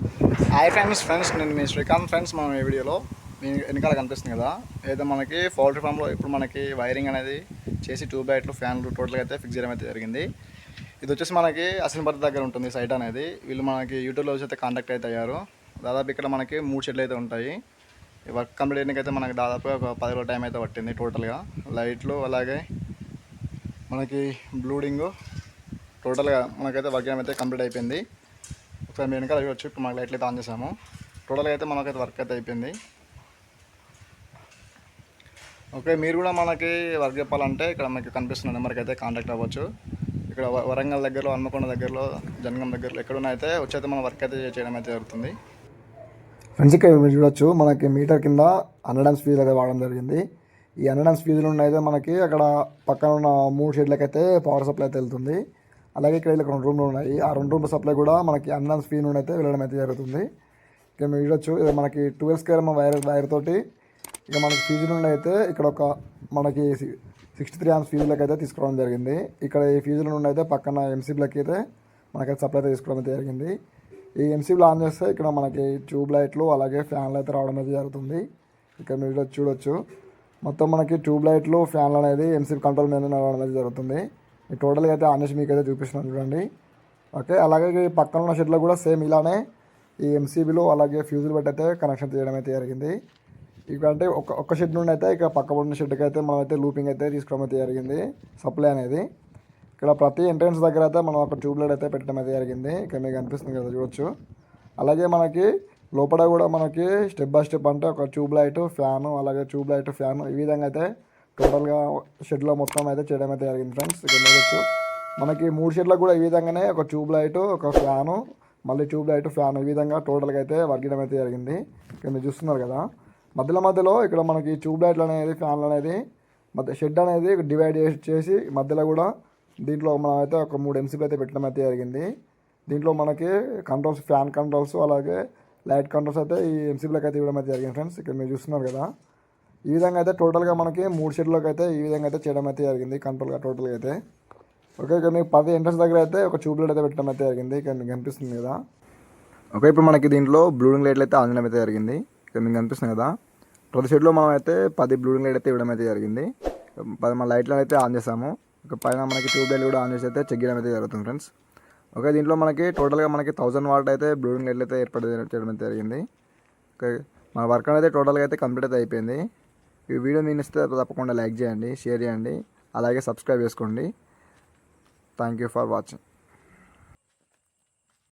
Hi friends friends నేను మీ Srikanth friends మనం ఈ వీడియోలో. మీ వెనకాల కనిపిస్తుంది కదా అయితే మనకి పౌల్ట్రీ ఫామ్లో ఇప్పుడు మనకి వైరింగ్ అనేది చేసి ట్యూబ్ లైట్లు ఫ్యాన్లు టోటల్గా అయితే ఫిక్స్ చేయడం అయితే జరిగింది. ఇది వచ్చేసి మనకి అసిన్పర్తి దగ్గర ఉంటుంది సైట్ అనేది. వీళ్ళు మనకి యూట్యూబ్లో వచ్చి అయితే కాంటాక్ట్ అయితే అయ్యారు. దాదాపు ఇక్కడ మనకి మూడు షెడ్లు అయితే ఉంటాయి. ఈ వర్క్ కంప్లీట్ చేయడానికి అయితే మనకి దాదాపు ఒక పది రోజుల టైం అయితే పట్టింది టోటల్గా లైట్లు అలాగే మనకి బ్లూడింగు టోటల్గా మనకైతే వర్క్ అయితే కంప్లీట్ అయిపోయింది. ఒకసారి మీ వెనకాల వచ్చి ఇప్పుడు మనకి లైట్లు అయితే ఆన్ చేసాము. టోటల్గా అయితే మనకైతే వర్క్ అయితే అయిపోయింది. ఓకే మీరు కూడా మనకి వర్క్ చెప్పాలంటే ఇక్కడ మీకు కనిపిస్తున్న నెంబర్కి అయితే కాంటాక్ట్ అవ్వచ్చు. ఇక్కడ వరంగల్ దగ్గరలో హన్మకొండ దగ్గరలో జనగం దగ్గరలో ఎక్కడున్నా అయితే వచ్చైతే మనం వర్క్ అయితే చేయడం అయితే జరుగుతుంది. ఫ్రెండ్స్ ఇక్కడ మీరు చూడొచ్చు మనకి మీటర్ కింద హండ్రెడ్ ఫీజులు ఫీజు అయితే వాడడం జరిగింది. ఈ హండ్రెడ్ ఫీజులు అయితే మనకి అక్కడ పక్కన ఉన్న మూడు షెడ్లకైతే పవర్ సప్లై అయితే వెళ్తుంది. అలాగే ఇక్కడ రెండు రూమ్లు ఉన్నాయి. ఆ రెండు రూమ్ల సప్లై కూడా మనకి అన్నాన్స్ ఫీ నుండి అయితే వెళ్ళడం అయితే జరుగుతుంది. ఇక మీరు చూడొచ్చు ఇది మనకి ట్వెల్వ్ స్క్వేర్ వైర్ వైర్ తోటి ఇక మనకి ఫీజు నుండి అయితే ఇక్కడ ఒక మనకి సిక్స్టీ త్రీ ఆమ్స్ ఫీజులకి అయితే తీసుకోవడం జరిగింది. ఇక్కడ ఈ ఫీజుల నుండి అయితే పక్కన ఎంసీబీలకి అయితే మనకైతే సప్లై అయితే తీసుకోవడం అయితే జరిగింది. ఈ ఎంసీబీలు ఆన్ చేస్తే ఇక్కడ మనకి ట్యూబ్ లైట్లు అలాగే ఫ్యాన్లు అయితే రావడం అయితే జరుగుతుంది. ఇక్కడ మీరు చూడొచ్చు- మొత్తం మనకి ట్యూబ్ లైట్లు ఫ్యాన్లు అనేది ఎంసీబీ కంట్రోల్ మీద రావడం అయితే జరుగుతుంది. టోటల్గా అయితే ఆన్ మీకు అయితే చూపిస్తున్నాను చూడండి. ఓకే అలాగే ఈ పక్కన ఉన్న షెడ్లో కూడా సేమ్ ఇలానే ఈ ఎంసీబీలు అలాగే ఫ్యూజులు పెట్టి అయితే కనెక్షన్ చేయడం అయితే జరిగింది. ఇక అంటే ఒక షెడ్ నుండి అయితే ఇక పక్క ఉన్న షెడ్కి అయితే మనం అయితే లూపింగ్ అయితే తీసుకోవడం అయితే జరిగింది సప్లై అనేది. ఇక్కడ ప్రతి ఎంట్రన్స్ దగ్గర అయితే మనం ఒక ట్యూబ్ లైట్ అయితే పెట్టడం అయితే జరిగింది. ఇక్కడ మీకు అనిపిస్తుంది కదా చూడొచ్చు. అలాగే మనకి లోపల కూడా మనకి స్టెప్ బై స్టెప్ అంటే ఒక ట్యూబ్ లైట్ ఫ్యాను అలాగే ట్యూబ్ లైట్ ఫ్యాను ఈ విధంగా అయితే టోటల్గా షెడ్లో మొత్తం అయితే చేయడం అయితే జరిగింది ఫ్రెండ్స్. ఇక్కడ చూడొచ్చు మనకి మూడు షెడ్లకు కూడా ఈ విధంగానే ఒక ట్యూబ్ లైట్ ఒక ఫ్యాను మళ్ళీ ట్యూబ్ లైట్ ఫ్యాన్ ఈ విధంగా టోటల్గా అయితే వర్గడం అయితే జరిగింది. ఇక్కడ మీరు చూస్తున్నారు కదా. మధ్యలో మధ్యలో ఇక్కడ మనకి ట్యూబ్ లైట్లు అనేది ఫ్యాన్లు అనేది మధ్య షెడ్ అనేది డివైడ్ చేసి చేసి మధ్యలో కూడా దీంట్లో మనం అయితే ఒక మూడు ఎంసీబీ అయితే పెట్టడం అయితే జరిగింది. దీంట్లో మనకి కంట్రోల్స్ ఫ్యాన్ కంట్రోల్స్ అలాగే లైట్ కంట్రోల్స్ అయితే ఈ ఎంసీబీలకు అయితే ఇవ్వడం అయితే జరిగింది ఫ్రెండ్స్. ఇక్కడ మీరు చూస్తున్నారు కదా. ఈ విధంగా అయితే టోటల్గా మనకి మూడు షెడ్లోకి అయితే ఈ విధంగా అయితే చేయడం అయితే జరిగింది. కంట్రోల్గా టోటల్గా అయితే. ఓకే ఇక్కడ మీకు పది ఎంట్రన్స్ దగ్గర అయితే ఒక ట్యూబ్ లైట్ అయితే పెట్టడం అయితే జరిగింది. ఇక్కడ మీకు కనిపిస్తుంది కదా. ఓకే ఇప్పుడు మనకి దీంట్లో బ్లూడింగ్ లైట్లు అయితే ఆన్ చేయడం అయితే జరిగింది. ఇక్కడ మీకు కనిపిస్తుంది కదా. ప్రతి షెడ్లో మనం అయితే పది బ్లూడింగ్ లైట్ అయితే ఇవ్వడం అయితే జరిగింది. పది మన లైట్లు అయితే ఆన్ చేసాము. ఇక పైన మనకి ట్యూబ్ లైట్ కూడా ఆన్ చేసి అయితే చెక్ చేయడం అయితే జరుగుతుంది ఫ్రెండ్స్. ఓకే దీంట్లో మనకి టోటల్గా మనకి థౌసండ్ వాట్ అయితే బ్లూడింగ్ లైట్లు అయితే ఏర్పాటు చేయడం అయితే జరిగింది. ఓకే మన వర్క్ అనేది టోటల్గా అయితే కంప్లీట్ అయితే అయిపోయింది. ఈ వీడియో నేను ఇస్తే తప్పకుండా లైక్ చేయండి షేర్ చేయండి అలాగే సబ్స్క్రైబ్ చేసుకోండి. Thank you for watching